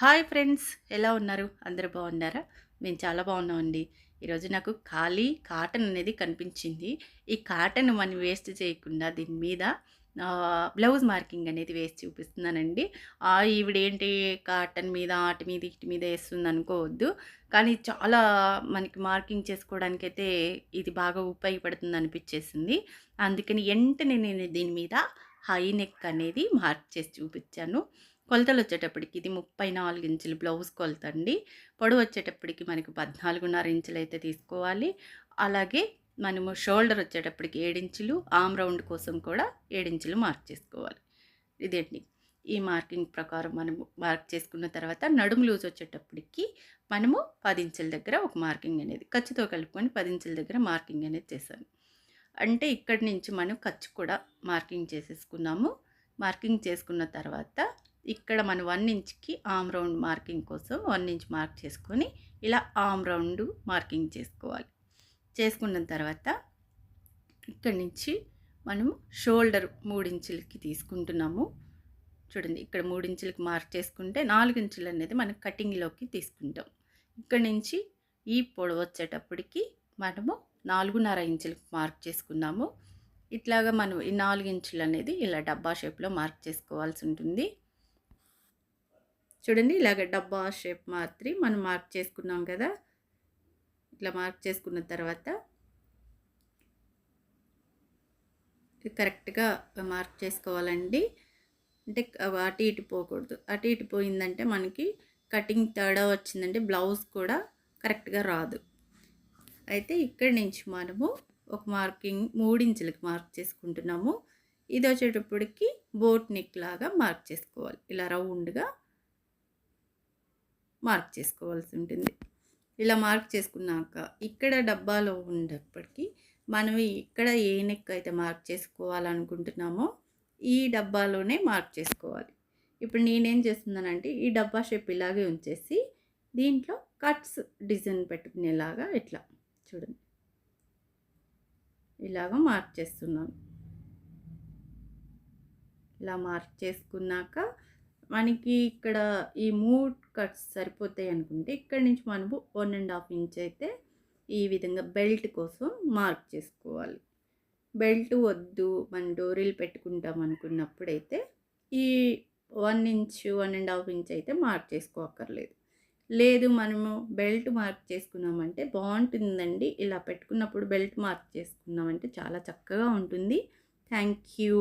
Hi friends ఎలా ఉన్నారు? అందరూ బాగున్నారా? మేము చాలా బాగున్నామండి. ఈరోజు నాకు ఖాళీ కాటన్ అనేది కనిపించింది. ఈ కాటన్ మనం వేస్ట్ చేయకుండా దీని మీద బ్లౌజ్ మార్కింగ్ అనేది వేసి చూపిస్తున్నానండి. ఆ, ఈవిడేంటి కాటన్ మీద ఆటి మీద ఇటు మీద వేస్తుంది అనుకోవద్దు. కానీ చాలా మనకి మార్కింగ్ చేసుకోవడానికైతే ఇది బాగా ఉపయోగపడుతుంది అనిపించేసింది. అందుకని వెంటనే నేను దీని మీద హై నెక్ అనేది మార్క్ చేసి చూపించాను. కొలతలు వచ్చేటప్పటికి ఇది ముప్పై నాలుగు ఇంచులు బ్లౌజ్ కొలత అండి. పొడవు వచ్చేటప్పటికి మనకి పద్నాలుగున్నర ఇంచులు అయితే తీసుకోవాలి. అలాగే మనము షోల్డర్ వచ్చేటప్పటికి ఏడించులు ఆమ్ రౌండ్ కోసం కూడా ఏడించులు మార్క్ చేసుకోవాలి. ఇదేంటి? ఈ మార్కింగ్ ప్రకారం మనము మార్క్ చేసుకున్న తర్వాత నడుము లూజ్ వచ్చేటప్పటికి మనము పది ఇంచుల దగ్గర ఒక మార్కింగ్ అనేది ఖర్చుతో కలుపుకొని పది ఇంచుల దగ్గర మార్కింగ్ అనేది చేశాను. అంటే ఇక్కడి నుంచి మనం ఖర్చు కూడా మార్కింగ్ చేసేసుకున్నాము. మార్కింగ్ చేసుకున్న తర్వాత ఇక్కడ మనం వన్ ఇంచ్కి ఆమ్ రౌండ్ మార్కింగ్ కోసం వన్ ఇంచ్ మార్క్ చేసుకొని ఇలా ఆమ్ రౌండ్ మార్కింగ్ చేసుకోవాలి. చేసుకున్న తర్వాత ఇక్కడి నుంచి మనము షోల్డర్ మూడించులకి తీసుకుంటున్నాము. చూడండి ఇక్కడ మూడించులకి మార్క్ చేసుకుంటే నాలుగు ఇంచులు అనేది మనం కటింగ్లోకి తీసుకుంటాం. ఇక్కడ నుంచి ఈ పొడవు వచ్చేటప్పటికి మనము నాలుగున్నర ఇంచులకు మార్క్ చేసుకున్నాము. ఇట్లాగా మనం ఈ నాలుగు ఇంచులు అనేది ఇలా డబ్బా షేప్లో మార్క్ చేసుకోవాల్సి ఉంటుంది. చూడండి ఇలాగ డబ్బా షేప్ మాత్రి మనం మార్క్ చేసుకున్నాం కదా. ఇట్లా మార్క్ చేసుకున్న తర్వాత కరెక్ట్గా మార్క్ చేసుకోవాలండి. అంటే అటు ఇటు పోకూడదు. అటు ఇటు పోయిందంటే మనకి కటింగ్ తేడా వచ్చిందంటే బ్లౌజ్ కూడా కరెక్ట్గా రాదు. అయితే ఇక్కడి నుంచి మనము ఒక మార్కింగ్ మూడించులకు మార్క్ చేసుకుంటున్నాము. ఇది వచ్చేటప్పటికి బోట్ నెక్ లాగా మార్క్ చేసుకోవాలి. ఇలా రౌండ్గా మార్క్ చేసుకోవాల్సి ఉంటుంది. ఇలా మార్క్ చేసుకున్నాక ఇక్కడ డబ్బాలో ఉండేప్పటికీ మనం ఇక్కడ ఏ నెక్ అయితే మార్క్ చేసుకోవాలనుకుంటున్నామో ఈ డబ్బాలోనే మార్క్ చేసుకోవాలి. ఇప్పుడు నేనేం చేస్తున్నానంటే ఈ డబ్బా షేప్ ఇలాగే ఉంచేసి దీంట్లో కట్స్ డిజైన్ పెట్టుకునేలాగా ఇట్లా చూడండి. ఇలాగ మార్క్ చేస్తున్నాను. ఇలా మార్క్ చేసుకున్నాక మనకి ఇక్కడ ఈ మూడ్ కట్స్ సరిపోతాయి అనుకుంటే ఇక్కడ నుంచి మనము వన్ అండ్ హాఫ్ ఇంచ్ అయితే ఈ విధంగా బెల్ట్ కోసం మార్క్ చేసుకోవాలి. బెల్ట్ వద్దు మనం డోరీలు పెట్టుకుంటాం అనుకున్నప్పుడైతే ఈ one inch one and half inch అయితే మార్క్ చేసుకోక్కర్లేదు. లేదు మనము బెల్ట్ మార్క్ చేసుకున్నామంటే బాగుంటుందండి. ఇలా పెట్టుకున్నప్పుడు బెల్ట్ మార్క్ చేసుకున్నామంటే చాలా చక్కగా ఉంటుంది. Thank you.